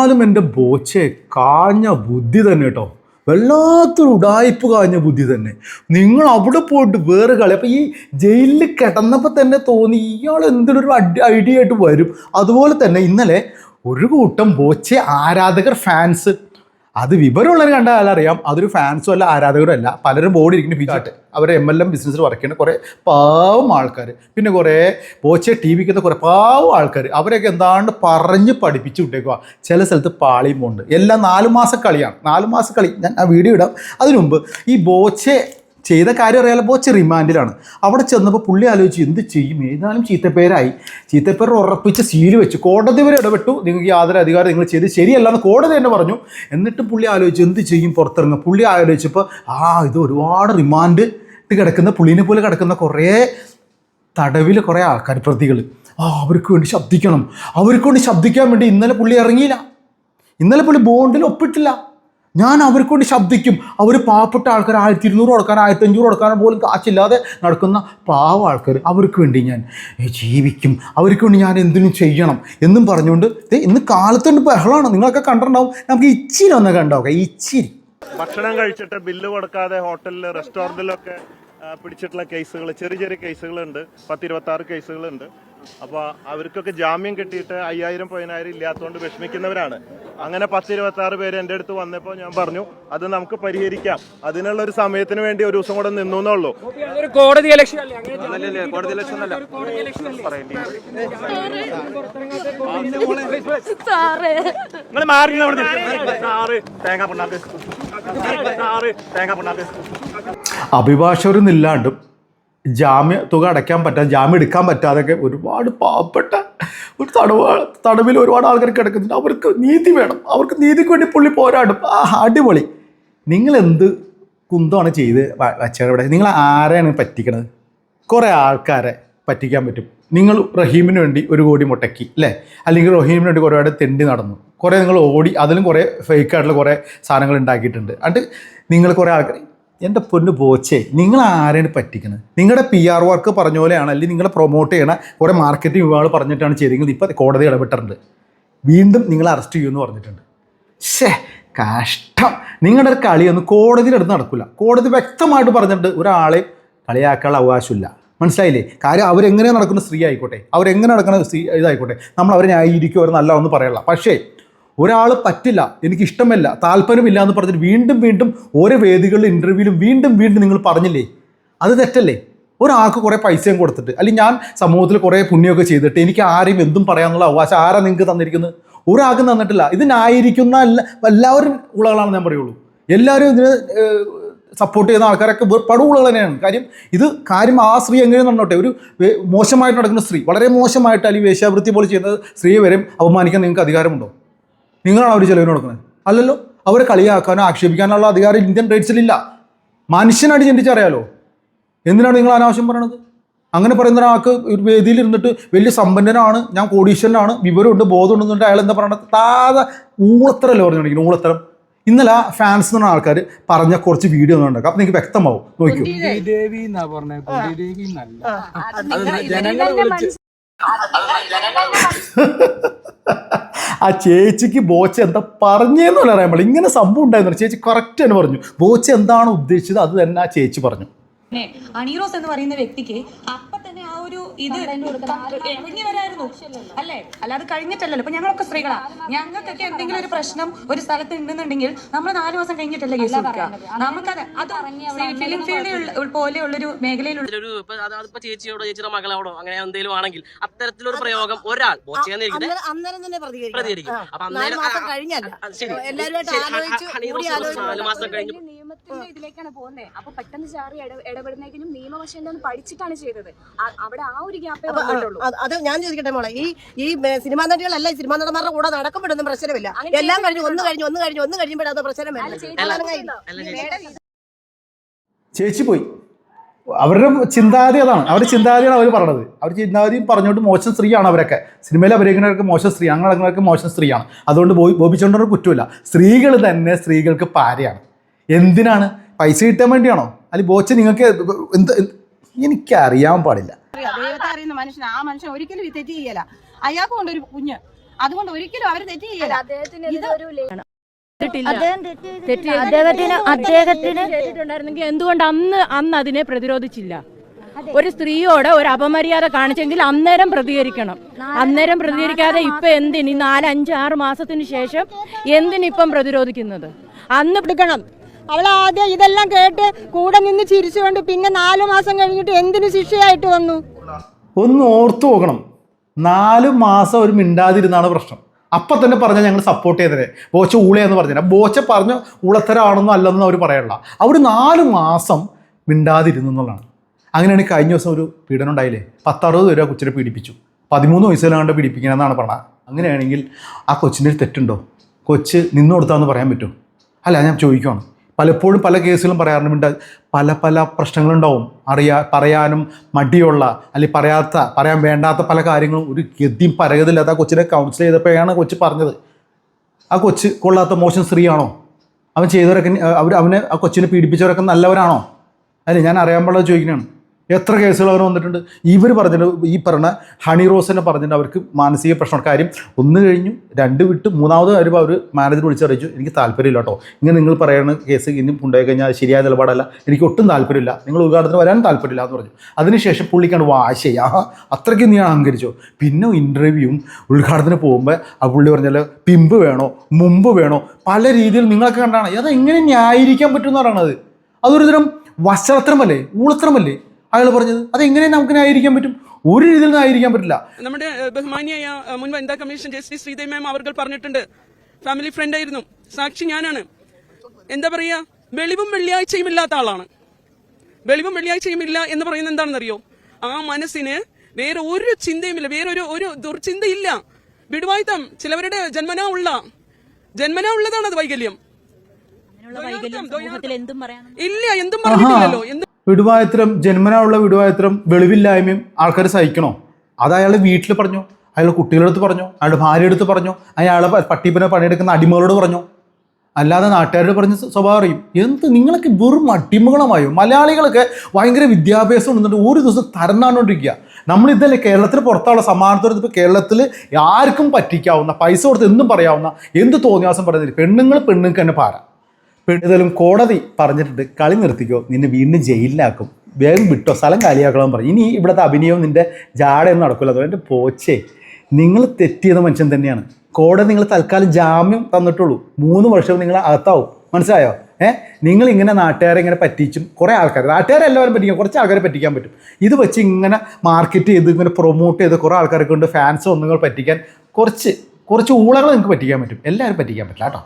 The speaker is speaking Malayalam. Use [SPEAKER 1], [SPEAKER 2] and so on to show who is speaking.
[SPEAKER 1] എന്നാലും എന്റെ ബോച്ചെ കാഞ്ഞ ബുദ്ധി തന്നെ കേട്ടോ. വല്ലാത്തൊരു ഉടായ്പ് കാഞ്ഞ ബുദ്ധി തന്നെ. നിങ്ങൾ അവിടെ പോയിട്ട് വേറെ കളി അപ്പം ഈ ജയിലിൽ കിടന്നപ്പോൾ തന്നെ തോന്നി ഇയാൾ എന്തൊരു അഡി ഐഡിയ ആയിട്ട് വരും. അതുപോലെ തന്നെ ഇന്നലെ ഒരു കൂട്ടം ബോച്ചെ ആരാധകർ ഫാൻസ് അത് വിവരമുള്ളവർ കണ്ടാൽ അറിയാം. അതൊരു ഫാൻസും അല്ല ആരാധകരും അല്ല. പലരും ബോർഡ് ഇരിക്കുന്ന ഫിജാട്ട് അവർ എം എൽ എം ബിസിനസ്സിൽ വർക്ക് ചെയ്യുന്ന. കുറേ പാവം ആൾക്കാർ പിന്നെ കുറേ പോച്ച ടി വിക്ക് കുറേ പാവം ആൾക്കാർ അവരെയൊക്കെ എന്താണ്ട് പറഞ്ഞ് പഠിപ്പിച്ച് വിട്ടേക്കുക ചില സ്ഥലത്ത് പാളിയും പോകുന്നുണ്ട് എല്ലാം നാല് മാസം കളിയാണ്. നാല് മാസം കളി. ഞാൻ ആ വീഡിയോ ഇടാം. അതിനു മുമ്പ് ഈ ബോച്ചെ ചെയ്ത കാര്യം അറിയാലോ ബോച്ച് റിമാൻഡിലാണ്. അവിടെ ചെന്നപ്പോൾ പുള്ളി ആലോചിച്ച് എന്ത് ചെയ്യും? ഏതായാലും ചീത്തപ്പേരായി. ചീത്തപ്പേർ ഉറപ്പിച്ച് സീൽ വെച്ചു. കോടതി വരെ ഇടപെട്ടു. നിങ്ങൾക്ക് യാതൊരു അധികാരം നിങ്ങൾ ചെയ്ത് ശരിയല്ല എന്ന് കോടതി തന്നെ പറഞ്ഞു. എന്നിട്ട് പുള്ളി ആലോചിച്ച് എന്ത് ചെയ്യും പുറത്തിറങ്ങുക പുള്ളി ആലോചിച്ചപ്പോൾ ആ ഇത് ഒരുപാട് റിമാൻഡ് ഇട്ട് കിടക്കുന്ന പുള്ളിനെ പോലെ കിടക്കുന്ന കുറേ തടവിൽ കുറേ ആൾക്കാർ പ്രതികൾ ആ അവർക്ക് വേണ്ടി ശബ്ദിക്കണം. അവർക്ക് വേണ്ടി ശബ്ദിക്കാൻ വേണ്ടി ഇന്നലെ പുള്ളി ഇറങ്ങിയില്ല. ഇന്നലെ പുള്ളി ബോണ്ടിൽ ഒപ്പിട്ടില്ല. ഞാൻ അവർക്കൊണ്ട് ശബ്ദിക്കും. അവർ പാവപ്പെട്ട ആൾക്കാർ ആയിരത്തി ഇരുന്നൂറ് കൊടുക്കാൻ ആയിരത്തി അഞ്ഞൂറ് കൊടുക്കാൻ പോലും കാശില്ലാതെ നടക്കുന്ന പാവ ആൾക്കാർ. അവർക്ക് വേണ്ടി ഞാൻ ജീവിക്കും. അവർക്ക് വേണ്ടി ഞാൻ എന്തിനും ചെയ്യണം എന്നും പറഞ്ഞുകൊണ്ട് ഇന്ന് കാലത്തുണ്ട് ബഹളമാണ്. നിങ്ങളൊക്കെ കണ്ടിട്ടുണ്ടാവും. നമുക്ക് ഇച്ചിരി ഒന്ന് കണ്ടോക്കെ. ഇച്ചിരി.
[SPEAKER 2] ഭക്ഷണം കഴിച്ചിട്ട് ബില്ല് കൊടുക്കാതെ ഹോട്ടലിൽ റെസ്റ്റോറന്റിലൊക്കെ പിടിച്ചിട്ടുള്ള കേസുകൾ ചെറിയ ചെറിയ കേസുകളുണ്ട് പത്തിരുപത്താറ് കേസുകളുണ്ട് അപ്പോൾ അവർക്കൊക്കെ ജാമ്യം കിട്ടിയിട്ട് അയ്യായിരം പതിനായിരം ഇല്ലാത്തതുകൊണ്ട് വിഷമിക്കുന്നവരാണ്. അങ്ങനെ പത്തിരുപത്തി ആറ് പേര് എന്റെ അടുത്ത് വന്നപ്പോൾ ഞാൻ പറഞ്ഞു അത് നമുക്ക് പരിഹരിക്കാം. അതിനുള്ള ഒരു സമയത്തിന് വേണ്ടി ഒരു ദിവസം കൂടെ നിന്നു എന്നുള്ളൂ.
[SPEAKER 3] കോടതി ഇലക്ഷൻ അല്ലേ? അങ്ങനെ
[SPEAKER 4] കോടതി ഇലക്ഷൻ അല്ല.
[SPEAKER 2] നിങ്ങൾ മാറി തേങ്ങ പിണ്ണാക്ക്. തേങ്ങ പിണ്ണാക്ക്.
[SPEAKER 1] ജാമ്യ തുക അടയ്ക്കാൻ പറ്റാതെ ജാമ്യം എടുക്കാൻ പറ്റാതൊക്കെ ഒരുപാട് പാവപ്പെട്ട ഒരു തടവ് തടവിൽ ഒരുപാട് ആൾക്കാർ കിടക്കുന്നുണ്ട്. അവർക്ക് നീതി വേണം. അവർക്ക് നീതിക്ക് വേണ്ടി പുള്ളി പോരാടും. ആ അടിപൊളി. നിങ്ങൾ എന്ത് കുന്തമാണ് ചെയ്ത് വച്ചവിടെ നിങ്ങൾ ആരെയാണ് പറ്റിക്കണത്? കുറേ ആൾക്കാരെ പറ്റിക്കാൻ പറ്റും. നിങ്ങൾ റഹീമിന് വേണ്ടി ഒരു കോടി മുട്ടക്കി അല്ലേ? അല്ലെങ്കിൽ റഹീമിന് വേണ്ടി കുറേ തെണ്ടി നടന്നു. കുറേ നിങ്ങൾ ഓടി അതിലും കുറേ ഫേക്ക് ആയിട്ടുള്ള കുറേ സാധനങ്ങൾ ഉണ്ടാക്കിയിട്ടുണ്ട്. അത് നിങ്ങൾ കുറേ ആൾക്കാർ എന്റെ പൊന്ന് പോച്ചേ നിങ്ങൾ ആരെയാണ് പറ്റിക്കുന്നത് നിങ്ങളുടെ പി ആർ വർക്ക് പറഞ്ഞ പോലെയാണ്? അല്ലെങ്കിൽ നിങ്ങളെ പ്രൊമോട്ട് ചെയ്യണ? കുറേ മാർക്കറ്റിംഗ് വിഭാഗങ്ങൾ പറഞ്ഞിട്ടാണ് ചെയ്തെങ്കിൽ ഇപ്പോൾ കോടതി ഇടപെട്ടിട്ടുണ്ട്. വീണ്ടും നിങ്ങൾ അറസ്റ്റ് ചെയ്യുമെന്ന് പറഞ്ഞിട്ടുണ്ട്. ഷേ കഷ്ടം. നിങ്ങളുടെ ഒരു കളിയൊന്നും അടുത്ത് നടക്കില്ല കോടതി വ്യക്തമായിട്ട് പറഞ്ഞിട്ടുണ്ട് ഒരാളെ കളിയാക്കാനുള്ള അവകാശമില്ല. മനസ്സിലായില്ലേ? കാര്യം അവരെങ്ങനെ നടക്കുന്ന സ്ത്രീ ആയിക്കോട്ടെ. അവരെങ്ങനെ നടക്കുന്ന സ്ത്രീ ഇതായിക്കോട്ടെ. നമ്മൾ അവരെ ന്യായീകരിക്കും അവർ നല്ല ഒന്ന് പറയല്ല. പക്ഷേ ഒരാൾ പറ്റില്ല എനിക്ക് ഇഷ്ടമല്ല താല്പര്യമില്ല എന്ന് പറഞ്ഞിട്ട് വീണ്ടും വീണ്ടും ഓരോ വേദികളിലും ഇന്റർവ്യൂവിലും വീണ്ടും വീണ്ടും നിങ്ങൾ പറഞ്ഞില്ലേ? അത് തെറ്റല്ലേ? ഒരാൾക്ക് കുറേ പൈസയും കൊടുത്തിട്ട് അല്ലെങ്കിൽ ഞാൻ സമൂഹത്തിൽ കുറേ പുണ്യമൊക്കെ ചെയ്തിട്ട് എനിക്ക് ആരെയും എന്തും പറയാനുള്ള അവകാശം ആരാ നിങ്ങൾക്ക് തന്നിരിക്കുന്നത്? ഒരാൾക്കും തന്നിട്ടില്ല. ഇത് ന്യായീകരിക്കുന്ന എല്ലാ എല്ലാവരും ഉളകളാണെന്ന് ഞാൻ പറയുള്ളൂ. എല്ലാവരും ഇതിന് സപ്പോർട്ട് ചെയ്യുന്ന ആൾക്കാരൊക്കെ വെ- പടുവുകൾ തന്നെയാണ്. കാര്യം ഇത് കാര്യം ആ സ്ത്രീ എങ്ങനെ നടന്നോട്ടെ ഒരു മോശമായിട്ട് നടക്കുന്ന സ്ത്രീ വളരെ മോശമായിട്ട് അല്ലെങ്കിൽ വേശ്യാവൃത്തി പോലെ ചെയ്യുന്ന സ്ത്രീയെ വരെയും അപമാനിക്കാൻ നിങ്ങൾക്ക് അധികാരമുണ്ടോ? നിങ്ങളാണ് അവർ ചിലവിന് കൊടുക്കുന്നത് അല്ലല്ലോ അവരെ കളിയാക്കാനോ ആക്ഷേപിക്കാനുള്ള അധികാരം ഇന്ത്യൻ റൈറ്റ്സിലില്ല മനുഷ്യനായിട്ട് ചിന്തിച്ചറിയാലോ? എന്തിനാണ് നിങ്ങൾ അനാവശ്യം പറയണത്? അങ്ങനെ പറയുന്ന ഒരാൾക്ക് ഒരു വേദിയിലിരുന്നിട്ട് വലിയ സമ്പന്നനാണ് ഞാൻ കോടീശ്വരനാണ് വിവരമുണ്ട് ബോധമുണ്ടെന്നുണ്ട് അയാൾ എന്താ പറയണത്? താതെ ഊളത്തരല്ലേ പറഞ്ഞു ഊളത്തരം. ഇന്നലെ ഫാൻസ് എന്ന് പറഞ്ഞ ആൾക്കാർ പറഞ്ഞ കുറച്ച് വീഡിയോ ഒന്നും അപ്പൊ അപ്പം നിങ്ങൾക്ക് വ്യക്തമാവും. നോക്കൂ ആ ചേച്ചിക്ക് ബോച്ച എന്താ പറഞ്ഞേന്ന് പറയാൻ പാടില്ല. ഇങ്ങനെ സംഭവം ഉണ്ടായിരുന്നു ചേച്ചി കറക്റ്റ് തന്നെ പറഞ്ഞു. ബോച്ച എന്താണ് ഉദ്ദേശിച്ചത്? അത് തന്നെ ആ ചേച്ചി പറഞ്ഞു.
[SPEAKER 5] പിന്നെ എന്ന് പറയുന്ന വ്യക്തിക്ക് ഒരു ഇത് ഇറങ്ങി വരായിരുന്നു. അല്ലേ? അല്ലാതെ കഴിഞ്ഞിട്ടല്ലല്ലോ. ഇപ്പൊ ഞങ്ങളൊക്കെ സ്ത്രീകളാ. ഞങ്ങൾക്കൊക്കെ എന്തെങ്കിലും ഒരു പ്രശ്നം ഒരു സ്ഥലത്ത് ഉണ്ടെന്നുണ്ടെങ്കിൽ നമ്മൾ നാല് മാസം കഴിഞ്ഞിട്ടല്ലേ കേസ് കൊടുക്കുക. നമുക്കത് അത് ഫിലിം ഫീൽഡിൽ പോലെയുള്ളൊരു മേഖലയിലുള്ള
[SPEAKER 4] ഒരു ഇപ്പൊ അത് അതിപ്പോ ചേച്ചിയോടോ ചേച്ചിയുടെ മകളോടോ അങ്ങനെ എന്തെങ്കിലും ആണെങ്കിൽ അത്തരത്തിലൊരു പ്രയോഗം ഒരാൾ
[SPEAKER 6] അന്നേരം- തന്നെ.
[SPEAKER 4] പ്രതികരിക്കും. അപ്പൊ
[SPEAKER 6] നാല്
[SPEAKER 4] അന്നേരം
[SPEAKER 6] മാസം
[SPEAKER 4] ശരി. നാല് കഴിഞ്ഞു
[SPEAKER 7] നിയമത്തിന്റെ ഇതിലേക്കാണ് പോകുന്നത് അപ്പൊ പെട്ടെന്ന് ചാറി ഇടപെടുന്നതിനും നിയമവശം എന്താന്ന് പഠിച്ചിട്ടാണ് ചെയ്തത്. ആ- അവിടെ ആ ഒരു ഗ്യാപ്പേ വന്നിട്ടുള്ളൂ.
[SPEAKER 6] അത് ഞാൻ ചോദിക്കട്ടെ മോളെ ഈ ഈ സിനിമാ നടികളല്ല ഈ സിനിമാ നടന്മാരുടെ കൂടെ നടക്കുമ്പോഴൊന്നും പ്രശ്നമില്ല. എല്ലാം കഴിഞ്ഞ് ഒന്ന് കഴിഞ്ഞ് ഒന്ന് കഴിഞ്ഞ് ഒന്ന് കഴിയുമ്പോഴത് പ്രശ്നം
[SPEAKER 7] അല്ല, ചേച്ചി
[SPEAKER 1] പോയി. അവരുടെ ചിന്താഗതി അതാണ്. അവരുടെ ചിന്താഗതിയാണ് അവർ പറഞ്ഞത്. അവർ ചിന്താഗതി പറഞ്ഞുകൊണ്ട് മോശം സ്ത്രീയാണ് അവരൊക്കെ. സിനിമയിൽ അഭിനയിക്കുന്നവർക്ക് മോശം സ്ത്രീ അങ്ങനെ നടക്കുന്നവർക്ക് മോശം സ്ത്രീയാണ്. അതുകൊണ്ട് ബോബി ബോബിച്ചോണ്ടൊരു കുറ്റമില്ല സ്ത്രീകൾ തന്നെ സ്ത്രീകൾക്ക് പാരയാണ്. എന്തിനാണ്? പൈസ കിട്ടാൻ വേണ്ടിയാണോ? അല്ലെങ്കിൽ ബോച്ച് നിങ്ങൾക്ക് എന്ത് എനിക്കറിയാൻ പാടില്ല.
[SPEAKER 8] ദൈവത്തെ അറിയുന്ന മനുഷ്യൻ. ആ മനുഷ്യൻ ഒരിക്കലും ഈ തെറ്റ് ചെയ്യല. അയാൾക്ക് കൊണ്ടൊരു കുഞ്ഞ്.
[SPEAKER 6] അതുകൊണ്ട് ഒരിക്കലും അവർ തെറ്റ് ചെയ്യല.
[SPEAKER 7] അദ്ദേഹത്തിന്
[SPEAKER 8] അദ്ദേഹത്തിന് അദ്ദേഹത്തിന്
[SPEAKER 9] ചെയ്തിട്ടുണ്ടായിരുന്നെങ്കിൽ എന്തുകൊണ്ട് അന്ന് അന്ന് അതിനെ പ്രതിരോധിച്ചില്ല? ഒരു സ്ത്രീയോട് ഒരു അപമര്യാദ കാണിച്ചെങ്കിൽ അന്നേരം പ്രതികരിക്കണം. അന്നേരം പ്രതികരിക്കാതെ ഇപ്പൊ എന്തിന്? ഈ നാല് അഞ്ച് ആറ് മാസത്തിന് ശേഷം എന്തിനിപ്പം പ്രതിരോധിക്കുന്നത്? അന്ന്
[SPEAKER 8] എടുക്കണം അവൾ ആദ്യം ഇതെല്ലാം കേട്ട് കൂടെ നിന്ന് ചിരിച്ചുകൊണ്ട് പിന്നെ നാലു മാസം കഴിഞ്ഞിട്ട് എന്തിനു ശിക്ഷയായിട്ട് വന്നു?
[SPEAKER 1] ഒന്ന് ഓർത്തു നോക്കണം. നാല് മാസം ഒരു മിണ്ടാതിരുന്നാണ് പ്രശ്നം. അപ്പൊ തന്നെ പറഞ്ഞാൽ ഞങ്ങൾ സപ്പോർട്ട് ചെയ്തതേ. ബോച്ച ഊളയെന്ന് പറഞ്ഞാൽ ബോച്ച പറഞ്ഞു ഊളത്തരാണെന്നോ അല്ലെന്നോ അവർ പറയണില്ല അവർ നാല് മാസം മിണ്ടാതിരുന്നു എന്നുള്ളതാണ്. അങ്ങനെയാണ് കഴിഞ്ഞ ദിവസം ഒരു പീഡനം ഉണ്ടായില്ലേ? പത്തറുപത് രൂപ കൊച്ചിനെ പീഡിപ്പിച്ചു. പതിമൂന്ന് വയസ്സിലാണ്ട് പീഡിപ്പിക്കണമെന്നാണ് പറഞ്ഞത്. അങ്ങനെയാണെങ്കിൽ ആ കൊച്ചിന്റെ തെറ്റുണ്ടോ? കൊച്ച് നിന്നു കൊടുത്താന്ന് പറയാൻ പറ്റുമോ? അല്ല ഞാൻ ചോദിക്കുകയാണ് പലപ്പോഴും പല കേസുകളും പറയാറുണ്ട്. പല പല പ്രശ്നങ്ങളുണ്ടാവും. അറിയാ പറയാനും മടിയുള്ള അല്ലെങ്കിൽ പറയാത്ത പറയാൻ വേണ്ടാത്ത പല കാര്യങ്ങളും ഒരു ഗതിയും പരഗതില്ലാത്ത ആ കൊച്ചിനെ കൗൺസിൽ ചെയ്തപ്പോഴാണ് കൊച്ച് പറഞ്ഞത്. ആ കൊച്ച് കൊള്ളാത്ത മോശം സ്ത്രീയാണോ? അവൻ ചെയ്തവരൊക്കെ അവർ അവനെ ആ കൊച്ചിനെ പീഡിപ്പിച്ചവരൊക്കെ നല്ലവരാണോ? അല്ലെ ഞാൻ അറിയാൻ പാടുള്ളത് ചോദിക്കുന്നതാണ്. എത്ര കേസുകൾ അവർ വന്നിട്ടുണ്ട്? ഇവർ പറഞ്ഞിട്ട് ഈ പറഞ്ഞ ഹണി റോസിനെ പറഞ്ഞിട്ട് അവർക്ക് മാനസിക പ്രശ്നം കാര്യം ഒന്ന് കഴിഞ്ഞു രണ്ട് വിട്ട് മൂന്നാമത് കാര്യം അവർ മാനേജർ വിളിച്ചറിയിച്ചു എനിക്ക് താല്പര്യമില്ല കേട്ടോ. ഇങ്ങനെ നിങ്ങൾ പറയുന്ന കേസ് ഇനി ഉണ്ടായി കഴിഞ്ഞാൽ ശരിയായ നിലപാടല്ല. എനിക്ക് ഒട്ടും താല്പര്യമില്ല. നിങ്ങൾ ഉദ്ഘാടനത്തിന് വരാൻ താല്പര്യമില്ല എന്ന് പറഞ്ഞു. അതിനുശേഷം പുള്ളിക്കാണ് വാശയാ അത്രയ്ക്ക് നീ അഹങ്കരിച്ചോ? പിന്നെ ഇന്റർവ്യൂവും ഉദ്ഘാടനത്തിന് പോകുമ്പോൾ ആ പുള്ളി പറഞ്ഞാൽ പിമ്പ് വേണോ? മുമ്പ് വേണോ? പല രീതിയിൽ നിങ്ങളൊക്കെ കണ്ടാണ്. അത് എങ്ങനെ ന്യായീകരിക്കാൻ പറ്റുമെന്ന് പറയണത് അതൊരു തരം ഊളത്രമല്ലേ അയാൾ പറഞ്ഞത്. അതെങ്ങനെ നമുക്ക് ന്യായീകരിക്കാൻ പറ്റും. ഒരു രീതിയിൽ ന്യായീകരിക്കാൻ പറ്റില്ല.
[SPEAKER 10] നമ്മുടെ ബഹുമാനിയായ മുൻ വനിതാ കമ്മീഷൻ ജസ്റ്റിസ് ശ്രീദേവി മാം അവർ പറഞ്ഞിട്ടുണ്ട്. ഫാമിലി ഫ്രണ്ട് ആയിരുന്നു. സാക്ഷി ഞാനാണ്. എന്താ പറയാ? വെളിവും വെള്ളിയാഴ്ചയും ഇല്ലാത്ത ആളാണ്. വെളിവും വെള്ളിയാഴ്ചയും ഇല്ല എന്ന് പറയുന്നത് എന്താണെന്നറിയോ? ആ മനസ്സിന് വേറെ ഒരു ചിന്തയുമില്ല വേറെ ഒരു ഒരു ദുർചിന്തയില്ല. വിടുവായുത്തം ചിലവരുടെ ജന്മനാ ഉള്ള. ജന്മനാ ഉള്ളതാണ് അത് വൈകല്യം. ഇല്ല എന്തും പറഞ്ഞിട്ടില്ലല്ലോ. എന്ത്
[SPEAKER 1] വിടുവായത്രം ജന്മനായുള്ള വിടുവായത്രം വെളിവില്ലായ്മയും ആൾക്കാർ സഹിക്കണോ? അത് അയാൾ വീട്ടിൽ പറഞ്ഞു അയാൾ കുട്ടികളുടെ അടുത്ത് പറഞ്ഞു അയാളുടെ ഭാര്യ എടുത്ത് പറഞ്ഞു അയാളെ പട്ടിപ്പനെ പണിയെടുക്കുന്ന അടിമകളോട് പറഞ്ഞു. അല്ലാതെ നാട്ടുകാരോട് പറഞ്ഞ് സ്വ- സ്വഭാവം അറിയും. എന്ത് നിങ്ങളൊക്കെ വെറും അടിമകളമായോ? മലയാളികളൊക്കെ ഭയങ്കര വിദ്യാഭ്യാസം ഉണ്ടെന്നുണ്ട് ഒരു ദിവസം തരന്നാണ്ടോണ്ടിരിക്കുക നമ്മൾ ഇതല്ലേ കേരളത്തിന് പുറത്തുള്ള സമാനത്തോടെ ഇപ്പോൾ കേരളത്തിൽ ആർക്കും പറ്റിക്കാവുന്ന പൈസ കൊടുത്ത് എന്തും പറയാവുന്ന എന്ത് തോന്നിയാസം പറയുന്നില്ല പെണ്ണുങ്ങൾ പെണ്ണുങ്ങൾക്ക് തന്നെ പാര. ഏതായാലും കോടതി പറഞ്ഞിട്ടുണ്ട് കളി നിർത്തിക്കോ നിന്നെ വീണ്ടും ജയിലിലാക്കും. വേഗം വിട്ടോ സ്ഥലം കാലിയാക്കണം പറഞ്ഞു. ഇനി ഇവിടുത്തെ അഭിനയവും നിന്റെ ജാടയൊന്നും നടക്കില്ല അതുകൊണ്ട് പോച്ചേ നിങ്ങൾ തെറ്റിയത് മനുഷ്യൻ തന്നെയാണ്. കോടതി നിങ്ങൾ തൽക്കാലം ജാമ്യം തന്നിട്ടുള്ളൂ. മൂന്ന് വർഷം നിങ്ങൾ അകത്താവും. മനസ്സിലായോ? ഏഹ് നിങ്ങൾ ഇങ്ങനെ നാട്ടുകാരെ ഇങ്ങനെ പറ്റിച്ചും കുറേ ആൾക്കാർ നാട്ടുകാരെ എല്ലാവരും പറ്റിക്കും കുറച്ച് ആൾക്കാരെ പറ്റിക്കാൻ പറ്റും. ഇത് വെച്ച് ഇങ്ങനെ മാർക്കറ്റ് ചെയ്ത് ഇങ്ങനെ പ്രൊമോട്ട് ചെയ്ത് കുറേ ആൾക്കാരെ കൊണ്ട് ഫാൻസ് ഒന്നുങ്ങൾ പറ്റിക്കാൻ കുറച്ച് കുറച്ച് ഊളകൾ നിങ്ങൾക്ക് പറ്റിക്കാൻ പറ്റും. എല്ലാവരും പറ്റിക്കാൻ പറ്റില്ല കേട്ടോ.